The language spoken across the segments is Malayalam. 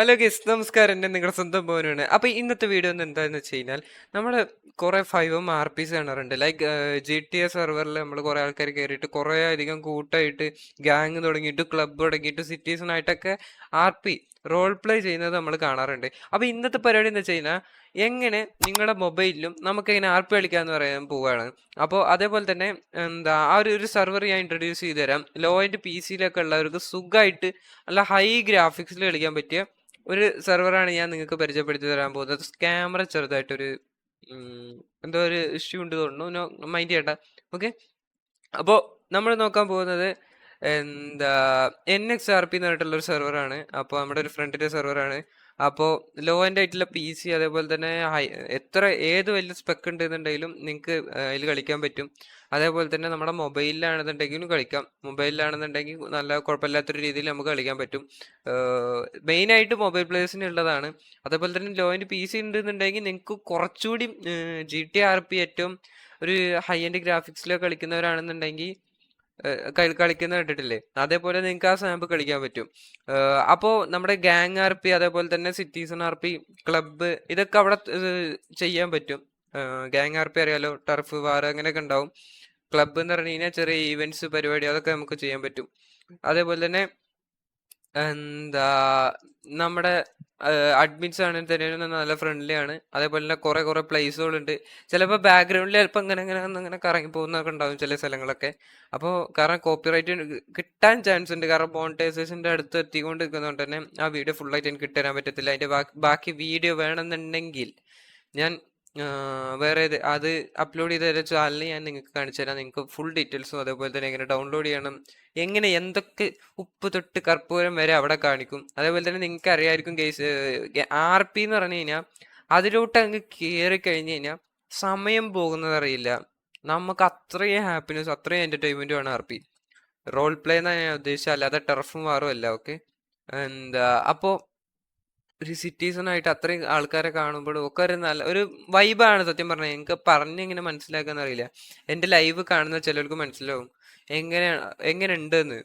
ഹലോ ഗസ് നമസ്കാരം. എന്റെ നിങ്ങളുടെ സ്വന്തം പോകാനാണ് അപ്പോൾ ഇന്നത്തെ വീഡിയോ ഒന്ന് എന്താണെന്ന് വെച്ച് കഴിഞ്ഞാൽ നമ്മൾ കുറേ ഫൈവും ആർ പി സി കാണാറുണ്ട്. ലൈക്ക് ജി ടി എ സെർവറിൽ നമ്മൾ കുറേ ആൾക്കാർ കയറിയിട്ട് കുറേ അധികം കൂട്ടായിട്ട് ഗ്യാങ് തുടങ്ങിയിട്ട് ക്ലബ്ബ് തുടങ്ങിയിട്ട് സിറ്റീസണായിട്ടൊക്കെ ആർ പി റോൾ പ്ലേ ചെയ്യുന്നത് നമ്മൾ കാണാറുണ്ട്. അപ്പോൾ ഇന്നത്തെ പരിപാടി എന്ന് വെച്ച് കഴിഞ്ഞാൽ എങ്ങനെ നിങ്ങളുടെ മൊബൈലിലും നമുക്ക് എങ്ങനെ ആർ പി കളിക്കാമെന്ന് പറയാൻ പോവുകയാണ് അപ്പോൾ അതേപോലെ തന്നെ എന്താ ആ ഒരു ഒരു സെർവർ ഞാൻ ഇൻട്രൊഡ്യൂസ് ചെയ്ത് തരാം ലോ ആൻഡ് പി സിയിലൊക്കെ ഉള്ളവർക്ക് സുഖമായിട്ട് നല്ല ഹൈ ഗ്രാഫിക്സിൽ കളിക്കാൻ പറ്റിയ ഒരു സെർവറാണ് ഞാൻ നിങ്ങൾക്ക് പരിചയപ്പെടുത്തി തരാൻ പോകുന്നത്. ക്യാമറ ചെറുതായിട്ടൊരു എന്തോ ഒരു ഇഷ്യൂ ഉണ്ട് തോന്നുന്നു. മൈൻഡ് ചെയ്യണ്ട. ഓക്കെ അപ്പോൾ നമ്മൾ നോക്കാൻ പോകുന്നത് എന്താ എൻ എക്സ് ആർ പി എന്ന് പറഞ്ഞിട്ടുള്ള ഒരു സെർവറാണ് അപ്പോൾ നമ്മുടെ ഒരു ഫ്രണ്ടിന്റെ സെർവറാണ് അപ്പോൾ ലോ ആൻഡ് ആയിട്ടുള്ള പി സി അതേപോലെ തന്നെ ഹൈ എത്ര ഏത് വലിയ സ്പെക്ക് ഉണ്ടെന്നുണ്ടെങ്കിലും നിങ്ങൾക്ക് അതിൽ കളിക്കാൻ പറ്റും. അതേപോലെ തന്നെ നമ്മുടെ മൊബൈലിലാണെന്നുണ്ടെങ്കിലും കളിക്കാം. മൊബൈലിലാണെന്നുണ്ടെങ്കിൽ നല്ല കുഴപ്പമില്ലാത്തൊരു രീതിയിൽ നമുക്ക് കളിക്കാൻ പറ്റും. മെയിനായിട്ട് മൊബൈൽ പ്ലേയേഴ്സിന് ഉള്ളതാണ്. അതേപോലെ തന്നെ ലോ ആൻഡ് പി സി ഉണ്ടെന്നുണ്ടെങ്കിൽ നിങ്ങൾക്ക് കുറച്ചുകൂടി ജി ടി ആർ പി ഏറ്റവും ഒരു ഹൈ എൻഡ് ഗ്രാഫിക്സിലൊക്കെ കളിക്കുന്നവരാണെന്നുണ്ടെങ്കിൽ കളിക്കുന്ന കണ്ടിട്ടില്ലേ? അതേപോലെ നിങ്ങൾക്ക് ആ സാമ്പ് കളിക്കാൻ പറ്റും. അപ്പോൾ നമ്മുടെ ഗാങ് ആർ പി അതേപോലെ തന്നെ സിറ്റീസൺ ആർ പി ക്ലബ്ബ് ഇതൊക്കെ അവിടെ ചെയ്യാൻ പറ്റും. ഗാങ് ആർ പി അറിയാലോ? ടർഫ് വാർ അങ്ങനെയൊക്കെ ഉണ്ടാവും. ക്ലബ്ബ് എന്ന് പറഞ്ഞു കഴിഞ്ഞാൽ ചെറിയ ഈവെന്റ്സ് പരിപാടി അതൊക്കെ നമുക്ക് ചെയ്യാൻ പറ്റും. അതേപോലെ തന്നെ എന്താ നമ്മുടെ അഡ്മിൻസ് ആണെങ്കിൽ തന്നെ നല്ല ഫ്രണ്ട്ലി ആണ്. അതേപോലെ തന്നെ കുറെ കുറെ പ്ലേസുകളുണ്ട് ചിലപ്പോൾ ബാക്ക്ഗ്രൗണ്ടിൽ ചിലപ്പോൾ ഇങ്ങനെ ഇങ്ങനെ ഇങ്ങനെ കറങ്ങി പോകുന്നൊക്കെ ഉണ്ടാവും ചില സ്ഥലങ്ങളൊക്കെ. അപ്പോൾ കാരണം കോപ്പിറൈറ്റ് കിട്ടാൻ ചാൻസ് ഉണ്ട്. കാരണം മോണിറ്റൈസേഷന്റെ അടുത്ത് എത്തിക്കൊണ്ട് നിൽക്കുന്നതുകൊണ്ട് തന്നെ ആ വീഡിയോ ഫുള്ളായിട്ട് എനിക്ക് കിട്ടാൻ പറ്റത്തില്ല. അതിന്റെ ബാക്കി വീഡിയോ വേണമെന്നുണ്ടെങ്കിൽ ഞാൻ വേറെ അത് അപ്ലോഡ് ചെയ്ത ഒരു ഞാൻ നിങ്ങൾക്ക് കാണിച്ചു തരാം. നിങ്ങൾക്ക് ഫുൾ ഡീറ്റെയിൽസും അതേപോലെ തന്നെ എങ്ങനെ ഡൗൺലോഡ് ചെയ്യണം എങ്ങനെ എന്തൊക്കെ ഉപ്പ് തൊട്ട് കർപ്പൂരം വരെ അവിടെ കാണിക്കും. അതേപോലെ തന്നെ നിങ്ങൾക്ക് അറിയാമായിരിക്കും കേസ് ആർ പി എന്ന് പറഞ്ഞു കഴിഞ്ഞാൽ അതിലോട്ട് അങ്ങ് കയറി കഴിഞ്ഞ് കഴിഞ്ഞാൽ സമയം പോകുന്നത് അറിയില്ല. നമുക്ക് അത്രയും ഹാപ്പിനെസ് അത്രയും എന്റർടൈൻമെന്റും ആണ് ആർ പി റോൾ പ്ലേ എന്നാണ് ഞാൻ ഉദ്ദേശിച്ചത് അല്ലാതെ ടർഫും വാറും അല്ല ഓക്കെ എന്താ അപ്പോൾ ഒരു സിറ്റീസണായിട്ട് അത്രയും ആൾക്കാരെ കാണുമ്പോഴും ഒക്കെ ഒരു നല്ല ഒരു വൈബാണ് സത്യം പറഞ്ഞാൽ എനിക്ക് പറഞ്ഞ് എങ്ങനെ മനസ്സിലാക്കാന്ന് അറിയില്ല. എന്റെ ലൈവ് കാണുന്ന ചിലർക്ക് മനസ്സിലാവും. എങ്ങനെയാണ് എങ്ങനെ ഉണ്ടെന്ന്.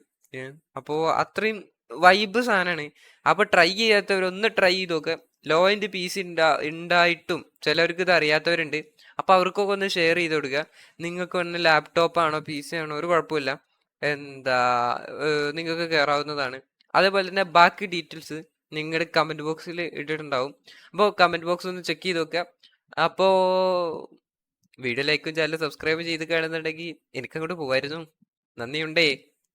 അപ്പോൾ അത്രയും വൈബ് സാധനമാണ് അപ്പോൾ ട്രൈ ചെയ്യാത്തവർ ഒന്ന് ട്രൈ ചെയ്ത് നോക്കുക ലോ ആൻഡ് പി സി ഉണ്ടായിട്ടും ചിലവർക്ക് ഇത് അറിയാത്തവരുണ്ട്. അപ്പോൾ അവർക്കൊക്കെ ഒന്ന് ഷെയർ ചെയ്ത് കൊടുക്കുക നിങ്ങൾക്ക് ഒന്ന് ലാപ്ടോപ്പ് ആണോ പി സി ആണോ ഒരു കുഴപ്പമില്ല. എന്താ നിങ്ങൾക്ക് കയറാവുന്നതാണ് അതേപോലെ തന്നെ ബാക്കി ഡീറ്റെയിൽസ് നിങ്ങളുടെ കമന്റ് ബോക്സിൽ ഇട്ടിട്ടുണ്ടാവും. അപ്പോൾ കമന്റ് ബോക്സ് ഒന്ന് ചെക്ക് ചെയ്ത് നോക്കുക അപ്പോൾ വീഡിയോ ലൈക്കും ചാനൽ സബ്സ്ക്രൈബ് ചെയ്ത് കാണുന്നുണ്ടെങ്കിൽ എനിക്കങ്ങോട്ട് പോകായിരുന്നു നന്ദിയുണ്ടേ.